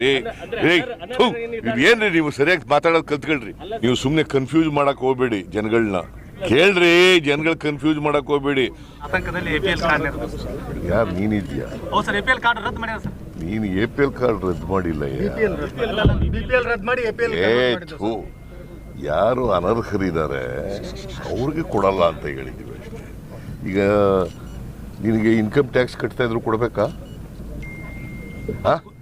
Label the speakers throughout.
Speaker 1: ಏ ಏ ಥು, ಇದೇನ್ರಿ ನೀವು ಸರಿಯಾಗಿ ಮಾತಾಡೋದು ಕಲ್ತ್ಕೊಳ್ರಿ. ನೀವು ಸುಮ್ಮನೆ ಕನ್ಫ್ಯೂಸ್ ಮಾಡಕ್ ಹೋಗ್ಬೇಡಿ ಜನಗಳನ್ನ ಕೇಳ್ರಿ ಜನಗಳು ಕನ್ಫ್ಯೂಸ್ ಮಾಡಕ್ ಹೋಗ್ಬೇಡಿ. ಯಾರು ನೀನಿದ್ಯಾ ನೀನು ಎ ಪಿ ಎಲ್ ಕಾರ್ಡ್ ರದ್ದು ಮಾಡಿಲ್ಲ ಏ ಥು, ಯಾರು ಅನರ್ಹರಿದ್ದಾರೆ ಅವ್ರಿಗೆ ಕೊಡಲ್ಲ ಅಂತ ಹೇಳಿದ್ದೀವಿ ಅಷ್ಟೇ. ಈಗ ನಿನಗೆ ಇನ್ಕಮ್ ಟ್ಯಾಕ್ಸ್ ಕಟ್ತಾ ಇದ್ರು ಕೊಡ್ಬೇಕಾ? ಆ?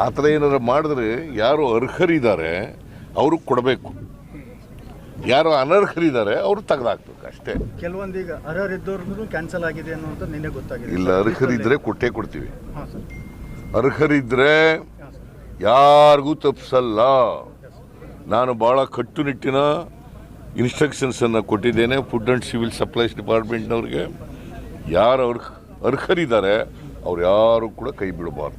Speaker 1: ಆ ಥರ ಏನಾರು ಮಾಡಿದ್ರೆ ಯಾರು ಅರ್ಹರಿದ್ದಾರೆ ಅವರು ಕೊಡಬೇಕು. ಯಾರು ಅನರ್ಹರಿದ್ದಾರೆ ಅವರು ತೆಗೆದಾಕ್ಬೇಕು ಅಷ್ಟೇ.
Speaker 2: ಕೆಲವೊಂದೀಗ ಅರ್ಹರಿದ್ದವ್ರದ್ದು ಕ್ಯಾನ್ಸಲ್ ಆಗಿದೆ ಅನ್ನುವಂಥ ನಿನ್ನೆ ಗೊತ್ತಾಗಿದೆ.
Speaker 1: ಇಲ್ಲ ಅರ್ಹರಿದ್ರೆ ಕೊಟ್ಟೇ ಕೊಡ್ತೀವಿ.
Speaker 2: ಹಾಂ ಸರ್.
Speaker 1: ಅರ್ಹರಿದ್ರೆ
Speaker 2: ಹಾಂ
Speaker 1: ಯಾರಿಗೂ ತಪ್ಪಿಸಲ್ಲ ನಾನು ಭಾಳ ಕಟ್ಟುನಿಟ್ಟಿನ ಇನ್ಸ್ಟ್ರಕ್ಷನ್ಸನ್ನು ಕೊಟ್ಟಿದ್ದೇನೆ ಫುಡ್ ಆ್ಯಂಡ್ ಸಿವಿಲ್ ಸಪ್ಲೈಸ್ ಡಿಪಾರ್ಟ್ಮೆಂಟ್ನವ್ರಿಗೆ ಯಾರು ಅರ್ಹ ಅರ್ಹರಿದ್ದಾರೆ ಅವ್ರು ಯಾರು ಕೂಡ ಕೈ ಬಿಡಬಾರ್ದು.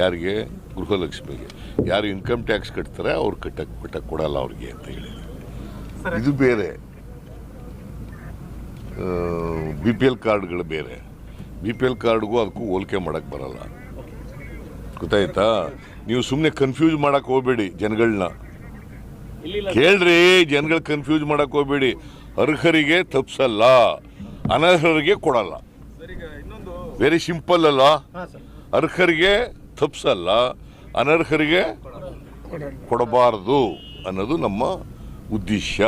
Speaker 1: ಯಾರಿಗೆ? ಗೃಹಲಕ್ಷ್ಮಿಗೆ. ಯಾರು ಇನ್ಕಮ್ ಟ್ಯಾಕ್ಸ್ ಕಟ್ತಾರೆ ಅವ್ರು ಕಟ್ಟಕ್ಕೆ ಕಟ್ಟಕ್ಕೆ ಕೊಡಲ್ಲ ಅವ್ರಿಗೆ ಅಂತ ಹೇಳಿ ಇದು ಬೇರೆ. ಬಿ ಪಿ ಎಲ್ ಕಾರ್ಡ್ಗಳು ಬೇರೆ. ಬಿ ಪಿ ಎಲ್ ಕಾರ್ಡ್ಗೂ ಅದಕ್ಕೂ ಹೋಲಿಕೆ ಮಾಡಕ್ಕೆ ಬರಲ್ಲ. ಗೊತ್ತಾಯ್ತಾ? ನೀವು ಸುಮ್ಮನೆ ಕನ್ಫ್ಯೂಸ್ ಮಾಡಕ್ಕೆ ಹೋಗಬೇಡಿ ಜನಗಳನ್ನ ಕೇಳ್ರಿ ಜನಗಳು ಕನ್ಫ್ಯೂಸ್ ಮಾಡಕ್ ಹೋಗ್ಬೇಡಿ. ಅರ್ಹರಿಗೆ ತಪ್ಸಲ್ಲ. ಅನರ್ಹರಿಗೆ ಕೊಡಲ್ಲ. ವೆರಿ ಸಿಂಪಲ್ ಅಲ್ಲ. ಅರ್ಹರಿಗೆ ತಪ್ಸಲ್ಲ. ಅನರ್ಹರಿಗೆ ಕೊಡಬಾರದು ಅನ್ನೋದು ನಮ್ಮ ಉದ್ದೇಶ.